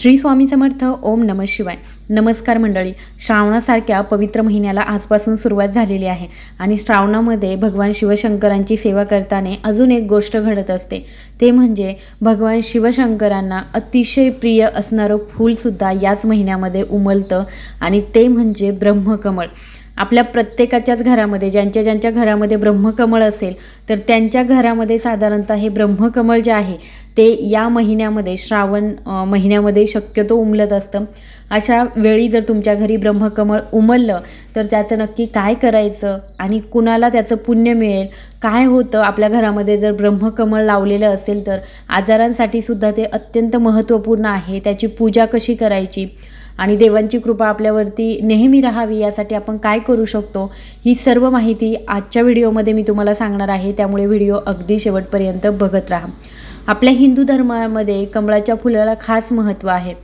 श्री स्वामी समर्थ ओम नम शिवाय. नमस्कार मंडळी श्रावणासारख्या पवित्र महिन्याला आजपासून सुरुवात झालेली आहे आणि श्रावणामध्ये भगवान शिवशंकरांची सेवा करताना अजून एक गोष्ट घडत असते. ते म्हणजे भगवान शिवशंकरांना अतिशय प्रिय असणारं फूलसुद्धा याच महिन्यामध्ये उमलतं आणि ते म्हणजे ब्रह्मकमळ. आपल्या प्रत्येकाच्याच घरामध्ये ज्यांच्या ज्यांच्या घरामध्ये ब्रह्मकमळ असेल तर त्यांच्या घरामध्ये साधारणतः हे ब्रह्मकमळ जे आहे ते या महिन्यामध्ये श्रावण महिन्यामध्ये शक्यतो उमलत असतं. अशा वेळी जर तुमच्या घरी ब्रह्मकमळ उमललं तर त्याचं नक्की काय करायचं आणि कुणाला त्याचं पुण्य मिळेल? काय होतं? आपल्या घरामध्ये जर ब्रह्मकमळ लावलेलं असेल तर आजारांसाठी सुद्धा ते अत्यंत महत्त्वपूर्ण आहे. त्याची पूजा कशी करायची? आणि देवांची कृपा आपल्यावरती नेहमी राहावी यासाठी आपण काय करू शकतो? ही सर्व माहिती आजच्या व्हिडिओमध्ये मी तुम्हाला सांगणार आहे. त्यामुळे व्हिडिओ अगदी शेवटपर्यंत बघत राहा. आपल्या हिंदू धर्मामध्ये कमळाच्या फुलाला खास महत्त्व आहे.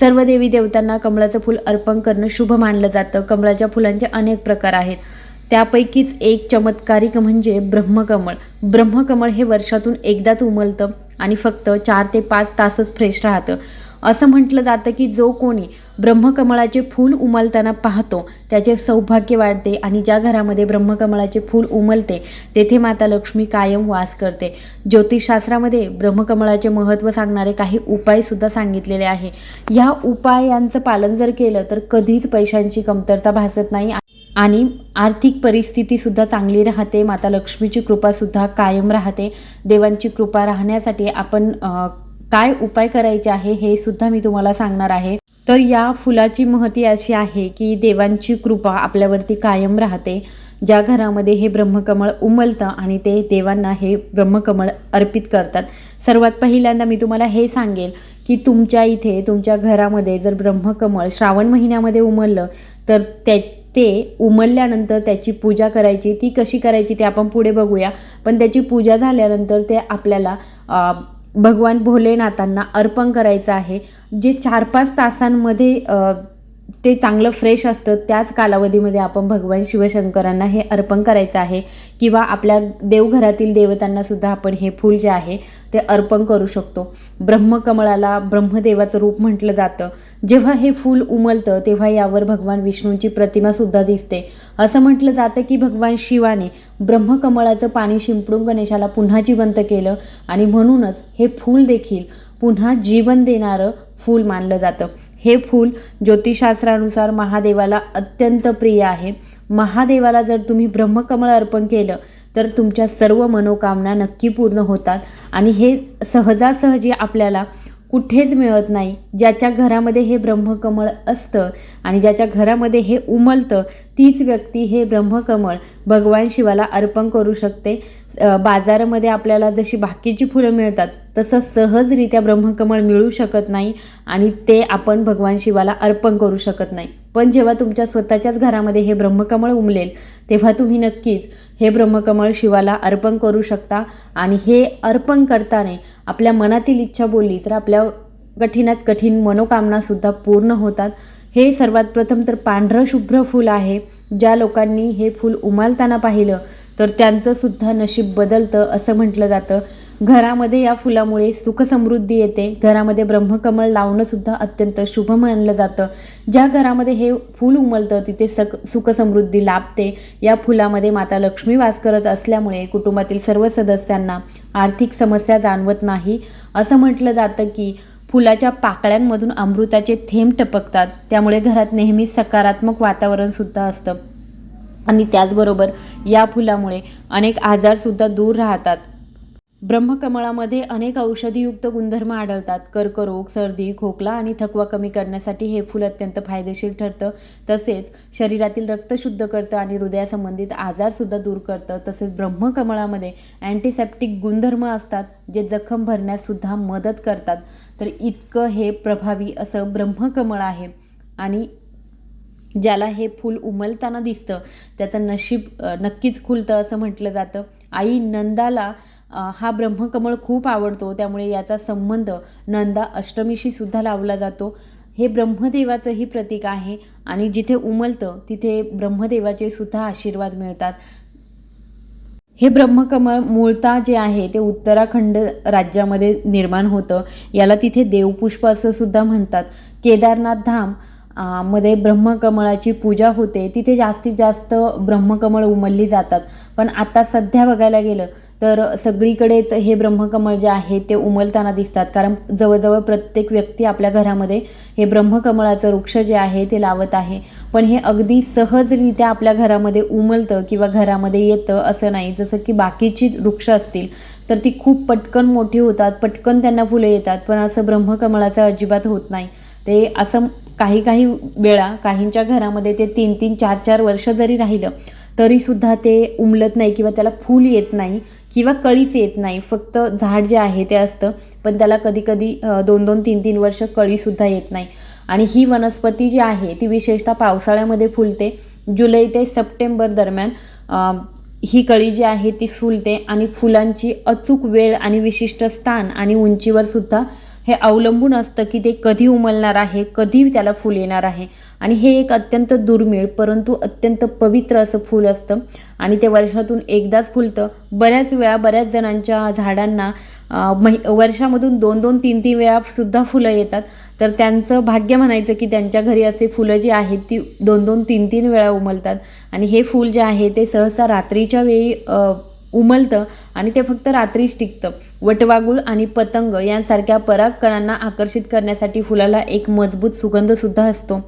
सर्व देवी देवतांना कमळाचं फूल अर्पण करणं शुभ मानलं जातं. कमळाच्या फुलांचे अनेक प्रकार आहेत. त्यापैकीच एक चमत्कारिक म्हणजे ब्रह्मकमळ. ब्रह्मकमळ हे वर्षातून एकदाच उमलतं आणि फक्त चार ते पाच तासच फ्रेश राहतं. असं म्हटलं जातं की जो कोणी ब्रह्मकमळाचे फूल उमलताना पाहतो त्याचे सौभाग्य वाढते आणि ज्या घरामध्ये ब्रह्मकमळाचे फूल उमलते तेथे माता लक्ष्मी कायम वास करते. ज्योतिषशास्त्रामध्ये ब्रह्मकमळाचे महत्त्व सांगणारे काही उपायसुद्धा सांगितलेले आहे. ह्या उपायांचं पालन जर केलं तर कधीच पैशांची कमतरता भासत नाही आणि आर्थिक परिस्थितीसुद्धा चांगली राहते. माता लक्ष्मीची कृपासुद्धा कायम राहते. देवांची कृपा राहण्यासाठी आपण काय उपाय करायचे आहे हे सुद्धा मी तुम्हाला सांगणार आहे. तर या फुलाची महती अशी आहे की देवांची कृपा आपल्यावरती कायम राहते. ज्या घरामध्ये हे ब्रह्मकमळ उमलतं आणि ते देवांना हे ब्रह्मकमळ अर्पित करतात. सर्वात पहिल्यांदा मी तुम्हाला हे सांगेल की तुमच्या इथे तुमच्या घरामध्ये जर ब्रह्मकमळ श्रावण महिन्यामध्ये उमललं तर त्या ते उमलल्यानंतर त्याची पूजा करायची. ती कशी करायची ते आपण पुढे बघूया. पण त्याची पूजा झाल्यानंतर ते आपल्याला भगवान भोलेनाथांना अर्पण करायचं आहे. जे चार पाच तासांमध्ये ते चांगलं फ्रेश असतं. त्याच कालावधीमध्ये आपण भगवान शिवशंकरांना हे अर्पण करायचं आहे किंवा आपल्या देवघरातील देवतांनासुद्धा आपण हे फूल जे आहे ते अर्पण करू शकतो. ब्रह्मकमळाला ब्रह्मदेवाचं रूप म्हटलं जातं. जेव्हा हे फूल उमलतं तेव्हा यावर भगवान विष्णूंची प्रतिमासुद्धा दिसते. असं म्हटलं जातं की भगवान शिवाने ब्रह्मकमळाचं पाणी शिंपडून गणेशाला पुन्हा जिवंत केलं आणि म्हणूनच हे फूल देखील पुन्हा जीवन देणारं फूल मानलं जातं. हे फूल ज्योतिषशास्त्रानुसार महादेवाला अत्यंत प्रिय आहे. महादेवाला जर तुम्ही ब्रह्मकमळ अर्पण केलं तर तुमच्या सर्व मनोकामना नक्की पूर्ण होतात. आणि हे सहजासहजी आपल्याला कुठेच मिळत नाही. ज्याच्या घरामध्ये हे ब्रह्मकमळ असतं आणि ज्याच्या घरामध्ये हे उमलतं तीच व्यक्ती हे ब्रह्मकमळ भगवान शिवाला अर्पण करू शकते. बाजारामध्ये आपल्याला जशी बाकीची फुलं मिळतात तसं सहजरित्या ब्रह्मकमळ मिळू शकत नाही आणि ते आपण भगवान शिवाला अर्पण करू शकत नाही. पण जेव्हा तुमच्या स्वतःच्याच घरामध्ये हे ब्रह्मकमळ उमलेल तेव्हा तुम्ही नक्कीच हे ब्रह्मकमळ शिवाला अर्पण करू शकता आणि हे अर्पण करताना आपल्या मनातील इच्छा बोलली तर आपल्या कठीणात कठीण मनोकामनासुद्धा पूर्ण होतात. हे सर्वात प्रथम तर पांढरं शुभ्र फूल आहे. ज्या लोकांनी हे फूल उमालताना पाहिलं तर त्यांचंसुद्धा नशीब बदलतं असं म्हटलं जातं. घरामध्ये या फुलामुळे सुखसमृद्धी येते. घरामध्ये ब्रह्मकमळ लावणंसुद्धा अत्यंत शुभ मानलं जातं. ज्या घरामध्ये हे फूल उमलतं तिथे सक सुखसमृद्धी लाभते. या फुलामध्ये माता लक्ष्मी वास करत असल्यामुळे कुटुंबातील सर्व सदस्यांना आर्थिक समस्या जाणवत नाही. असं म्हटलं जातं की फुलाच्या पाकळ्यांमधून अमृताचे थेंब टपकतात. त्यामुळे घरात नेहमी सकारात्मक वातावरणसुद्धा असतं. आणि त्याचबरोबर या फुलामुळे अनेक आजारसुद्धा दूर राहतात. ब्रह्मकमळामध्ये अनेक औषधीयुक्त गुणधर्म आढळतात. कर्करोग सर्दी खोकला आणि थकवा कमी करण्यासाठी हे फूल अत्यंत फायदेशीर ठरतं. तसेच शरीरातील रक्त शुद्ध करतं आणि हृदयासंबंधित आजारसुद्धा दूर करतं. तसेच ब्रह्मकमळामध्ये अँटीसेप्टिक गुणधर्म असतात जे जखम भरण्याससुद्धा मदत करतात. तर इतकं हे प्रभावी असं ब्रह्मकमळ आहे आणि ज्याला हे फूल उमलताना दिसतं त्याचं नशीब नक्कीच खुलतं असं म्हटलं जातं. आई नंदाला हा ब्रह्मकमळ खूप आवडतो. त्यामुळे याचा संबंध नंदा अष्टमीशी सुद्धा लावला जातो. हे ब्रह्मदेवाचंही प्रतीक आहे आणि जिथे उमलतं तिथे ब्रह्मदेवाचे सुद्धा आशीर्वाद मिळतात. हे ब्रह्मकमळ मूळतः जे आहे ते उत्तराखंड राज्यामध्ये निर्माण होतं. याला तिथे देवपुष्प असं सुद्धा म्हणतात. केदारनाथ धाम मध्ये ब्रह्मकमळाची पूजा होते तिथे जास्तीत जास्त ब्रह्मकमळ उमलली जातात. पण आता सध्या बघायला गेलं तर सगळीकडेच हे ब्रह्मकमळ जे आहे ते उमलताना दिसतात. कारण जवळजवळ प्रत्येक व्यक्ती आपल्या घरामध्ये हे ब्रह्मकमळाचं वृक्ष जे आहे ते लावत आहे. पण हे अगदी सहजरित्या आपल्या घरामध्ये उमलतं किंवा घरामध्ये येतं असं नाही. जसं की बाकीची वृक्ष असतील तर ती खूप पटकन मोठी होतात पटकन त्यांना फुलं येतात. पण असं ब्रह्मकमळाचं अजिबात होत नाही. ते असं काही काही वेळा काहींच्या घरामध्ये ते तीन तीन चार चार वर्ष जरी राहिलं तरीसुद्धा ते उमलत नाही किंवा त्याला फूल येत नाही किंवा कळीच येत नाही. फक्त झाड जे आहे ते असतं पण त्याला कधीकधी दोन दोन तीन तीन वर्ष कळीसुद्धा येत नाही. आणि ही वनस्पती जी आहे ती विशेषतः पावसाळ्यामध्ये फुलते. जुलै ते सप्टेंबर दरम्यान ही कळी जी आहे ती फुलते आणि फुलांची अचूक वेळ आणि विशिष्ट स्थान आणि उंचीवर सुद्धा हे अवलंबून असतं की ते कधी उमलणार आहे कधी त्याला फूल येणार आहे. आणि हे एक अत्यंत दुर्मिळ परंतु अत्यंत पवित्र असं फूल असतं. आणि ते वर्षातून एकदाच फुलतं. बऱ्याच वेळा बऱ्याच जणांच्या झाडांना अं, महि वर्षामधून दोन दोन तीन तीन वेळासुद्धा फुलं येतात. तर त्यांचं भाग्य म्हणायचं की त्यांच्या घरी असे फुलं जी आहेत ती दोन दोन तीन तीन वेळा उमलतात. आणि हे फूल जे आहे ते सहसा रात्रीच्या वेळी उमलतं आणि ते फक्त रात्रीच टिकतं. वटवागुळ आणि पतंग यांसारख्या परागकणांना आकर्षित करण्यासाठी फुलाला एक मजबूत सुगंधसुद्धा असतो.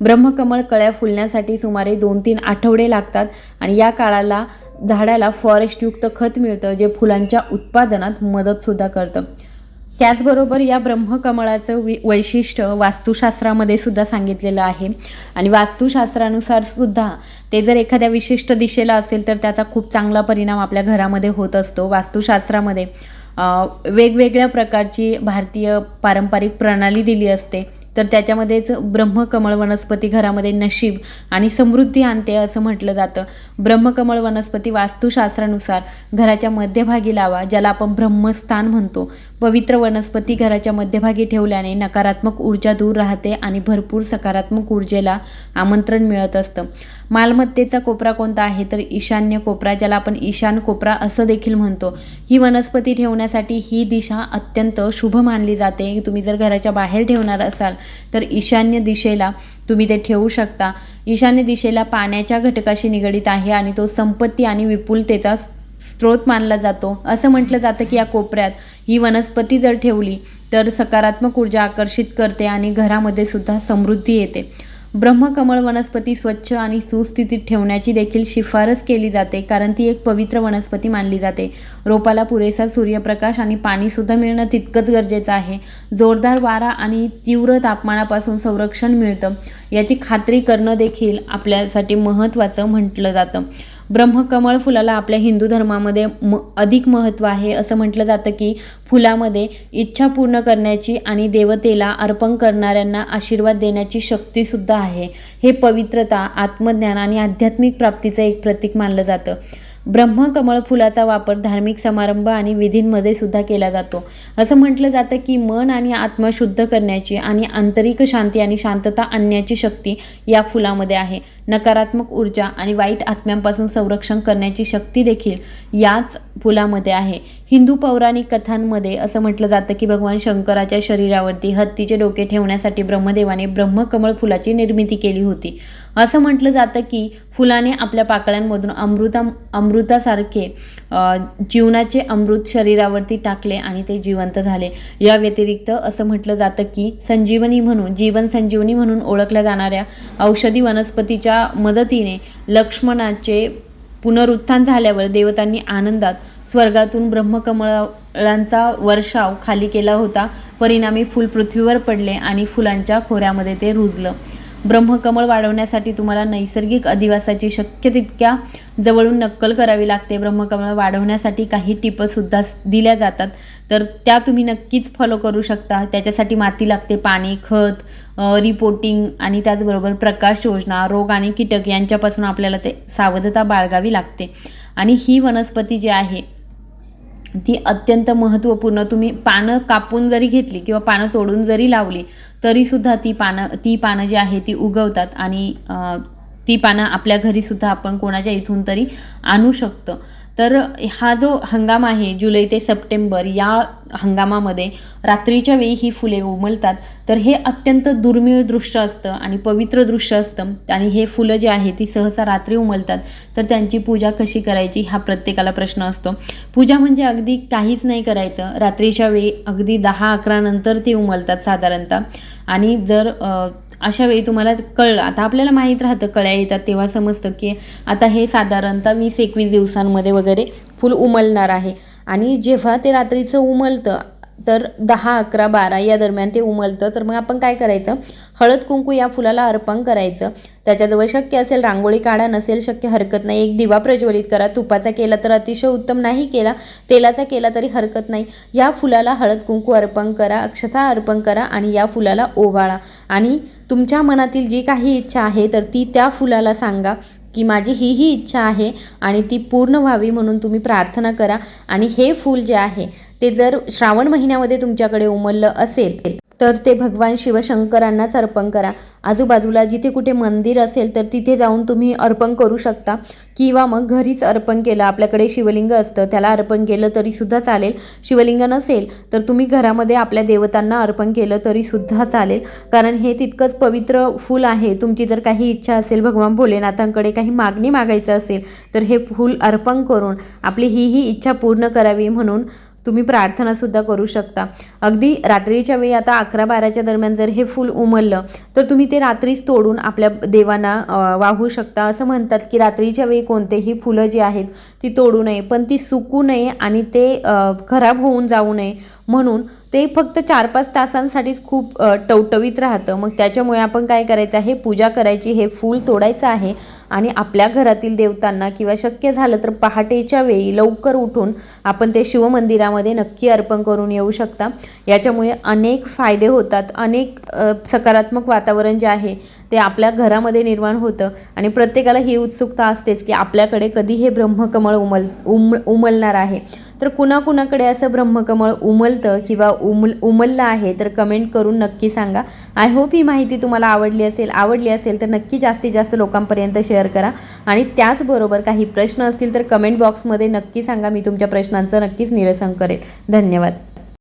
ब्रह्मकमळ कळ्या फुलण्यासाठी सुमारे दोन तीन आठवडे लागतात आणि या काळाला झाडाला फॉरेस्टयुक्त खत मिळतं जे फुलांच्या उत्पादनात मदतसुद्धा करतं. त्याचबरोबर या ब्रह्मकमळाचं वि वैशिष्ट्य वास्तुशास्त्रामध्ये सुद्धा सांगितलेलं आहे. आणि वास्तुशास्त्रानुसार सुद्धा ते जर एखाद्या विशिष्ट दिशेला असेल तर त्याचा खूप चांगला परिणाम आपल्या घरामध्ये होत असतो. वास्तुशास्त्रामध्ये वेगवेगळ्या प्रकारची भारतीय पारंपरिक प्रणाली दिली असते. तर त्याच्यामध्येच ब्रह्मकमळ वनस्पती घरामध्ये नशीब आणि समृद्धी आणते असं म्हटलं जातं. ब्रह्मकमळ वनस्पती वास्तुशास्त्रानुसार घराच्या मध्यभागी लावा ज्याला आपण ब्रह्मस्थान म्हणतो. पवित्र वनस्पती घराच्या मध्यभागी ठेवल्याने नकारात्मक ऊर्जा दूर राहते आणि भरपूर सकारात्मक ऊर्जेला आमंत्रण मिळत असतं. मालमत्तेचा कोपरा कोणता आहे? तर ईशान्य कोपरा ज्याला आपण ईशान कोपरा असं देखील म्हणतो. ही वनस्पती ठेवण्यासाठी ही दिशा अत्यंत शुभ मानली जाते. तुम्ही जर घराच्या बाहेर ठेवणार असाल तर ईशान्य दिशेला तुम्ही ते ठेवू शकता. ईशान्य दिशेला पाण्याच्या घटकाशी निगडीत आहे आणि तो संपत्ती आणि विपुलतेचा स्रोत मानला जातो. असं म्हटलं जातं की या कोपऱ्यात ही वनस्पती जर ठेवली तर सकारात्मक ऊर्जा आकर्षित करते आणि घरामध्ये सुद्धा समृद्धी येते. ब्रह्मकमळ वनस्पती स्वच्छ आणि सुस्थितीत ठेवण्याची देखील शिफारस केली जाते कारण ती एक पवित्र वनस्पती मानली जाते. रोपाला पुरेसा सूर्यप्रकाश आणि पाणीसुद्धा मिळणं तितकंच गरजेचं आहे. जोरदार वारा आणि तीव्र तापमानापासून संरक्षण मिळतं. याची खात्री करणं देखील आपल्यासाठी महत्त्वाचं म्हटलं जातं. ब्रह्मकमळ फुलाला आपल्या हिंदू धर्मामध्ये म अधिक महत्त्व आहे. असं म्हटलं जातं की फुलामध्ये इच्छा पूर्ण करण्याची आणि देवतेला अर्पण करणाऱ्यांना आशीर्वाद देण्याची शक्तीसुद्धा आहे. हे पवित्रता आत्मज्ञान आणि आध्यात्मिक प्राप्तीचं एक प्रतीक मानलं जातं. ब्रह्मकमळ फुलाचा वापर धार्मिक समारंभ आणि विधींमध्ये सुद्धा केला जातो. असं म्हटलं जातं की मन आणि आत्मा शुद्ध करण्याची आणि आंतरिक शांती आणि शांतता आणण्याची शक्ती या फुलामध्ये आहे. नकारात्मक ऊर्जा आणि वाईट आत्म्यांपासून संरक्षण करण्याची शक्ती देखील याच फुलामध्ये आहे. हिंदू पौराणिक कथांमध्ये असं म्हटलं जातं की भगवान शंकराच्या शरीरावरती हत्तीचे डोके ठेवण्यासाठी ब्रह्मदेवाने ब्रह्मकमळ फुलाची निर्मिती केली होती. असं म्हटलं जातं की फुलाने आपल्या पाकळ्यांमधून अमृता अमृतासारखे जीवनाचे अमृत शरीरावरती टाकले आणि ते जिवंत झाले. या व्यतिरिक्त असं म्हटलं जातं की संजीवनी म्हणून जीवन संजीवनी म्हणून ओळखल्या जाणाऱ्या औषधी वनस्पतीच्या मदतीने लक्ष्मणाचे पुनरुत्थान झाल्यावर देवतांनी आनंदात स्वर्गातून ब्रह्मकमळांचा वर्षाव खाली केला होता. परिणामी फूल पृथ्वीवर पडले आणि फुलांच्या खोऱ्यामध्ये ते रुजलं. ब्रह्मकमळ वाढवण्यासाठी तुम्हाला नैसर्गिक अधिवासाची शक्य तितक्या जवळून नक्कल करावी लागते. ब्रह्मकमळ वाढवण्यासाठी काही टिपंसुद्धा दिल्या जातात. तर त्या तुम्ही नक्कीच फॉलो करू शकता. त्याच्यासाठी माती लागते पाणी खत रिपोर्टिंग आणि त्याचबरोबर प्रकाश योजना रोग आणि कीटक यांच्यापासून आपल्याला ते सावधता बाळगावी लागते. आणि ही वनस्पती जी आहे ती अत्यंत महत्त्वपूर्ण. तुम्ही पानं कापून जरी घेतली किंवा पानं तोडून जरी लावली तरीसुद्धा ती पानं ती पानं जी आहे ती उगवतात आणि ती पानं आपल्या घरीसुद्धा आपण कोणाच्या इथून तरी आणू शकतो. तर हा जो हंगाम आहे जुलै ते सप्टेंबर या हंगामामध्ये रात्रीच्या वेळी ही फुले उमलतात. तर हे अत्यंत दुर्मिळ दृश्य असतं आणि पवित्र दृश्य असतं आणि हे फुलं जे आहे ती सहसा रात्री उमलतात. तर त्यांची पूजा कशी करायची हा प्रत्येकाला प्रश्न असतो. पूजा म्हणजे अगदी काहीच नाही करायचं. रात्रीच्या वेळी अगदी दहा अकरा नंतर ती उमलतात साधारणतः. आणि जर अशा वेळी तुम्हाला कळलं. आता आपल्याला माहीत राहतं कळ्या येतात तेव्हा समजतं की आता हे साधारणतः वीस एकवीस दिवसांमध्ये वगैरे फुल उमलणार आहे. आणि जेव्हा ते रात्रीचं उमलतं तर दहा अकरा बारा या दरम्यान ते उमलतं. तर मग आपण काय करायचं? हळद कुंकू या फुलाला अर्पण करायचं. त्याच्याजवळ शक्य असेल रांगोळी काढा नसेल शक्य हरकत नाही. एक दिवा प्रज्वलित करा. तुपाचा केला तर अतिशय उत्तम. नाही केला तेलाचा केला तरी हरकत नाही. या फुलाला हळद कुंकू अर्पण करा अक्षता अर्पण करा आणि या फुलाला ओवाळा. आणि तुमच्या मनातील जी काही इच्छा आहे तर ती त्या फुलाला सांगा की माझी ही ही इच्छा आहे आणि ती पूर्ण व्हावी म्हणून तुम्ही प्रार्थना करा. आणि हे फूल जे आहे ते जर श्रावण महिन्यामध्ये तुमच्याकडे उमललं असेल तर ते भगवान शिवशंकरांनाच अर्पण करा. आजूबाजूला जिथे कुठे मंदिर असेल तर तिथे जाऊन तुम्ही अर्पण करू शकता. किंवा मग घरीच अर्पण केलं आपल्याकडे शिवलिंग असतं त्याला अर्पण केलं तरीसुद्धा चालेल. शिवलिंग नसेल तर तुम्ही घरामध्ये आपल्या देवतांना अर्पण केलं तरीसुद्धा चालेल. कारण हे तितकंच पवित्र फूल आहे. तुमची जर काही इच्छा असेल भगवान भोलेनाथांकडे काही मागणी मागायचं असेल तर हे फूल अर्पण करून आपली ही ही इच्छा पूर्ण करावी म्हणून तुम्ही प्रार्थनासुद्धा करू शकता. अगदी रात्रीच्या वेळी आता अकरा बाराच्या दरम्यान जर हे फूल उमललं तर तुम्ही ते रात्रीच तोडून आपल्या देवांना वाहू शकता. असं म्हणतात की रात्रीच्या वेळी कोणतेही फुलं जी आहेत ती तोडू नये पण ती सुकू नये आणि ते खराब होऊन जाऊ नये. म्हणून ते फक्त चार पाच तासांसाठीच खूप टवटवीत राहतं. मग त्याच्यामुळे आपण काय करायचं आहे? पूजा करायची हे फूल तोडायचं आहे आणि आपल्या घरातील देवतांना किंवा शक्य झालं तर पहाटेच्या वेळी लवकर उठून आपण ते शिवमंदिरामध्ये नक्की अर्पण करून येऊ शकता. याच्यामुळे अनेक फायदे होतात. अनेक सकारात्मक वातावरण जे आहे ते आपल्या घरामध्ये निर्माण होतं. आणि प्रत्येकाला ही उत्सुकता असतेच की आपल्याकडे कधी हे ब्रह्मकमळ उमल उम उमलणार आहे. तर कुणाकुणाकडे असं ब्रह्मकमळ उमलतं किंवा उमल उमललं आहे तर कमेंट करून नक्की सांगा. आय होप ही माहिती तुम्हाला आवडली असेल आवडली असेल तर नक्की जास्तीत जास्त लोकांपर्यंत शेअर करा. आणि त्याचबरोबर काही प्रश्न असतील तर कमेंट बॉक्समध्ये नक्की सांगा मी तुमच्या प्रश्नांचं नक्कीच निरसन करेल. धन्यवाद.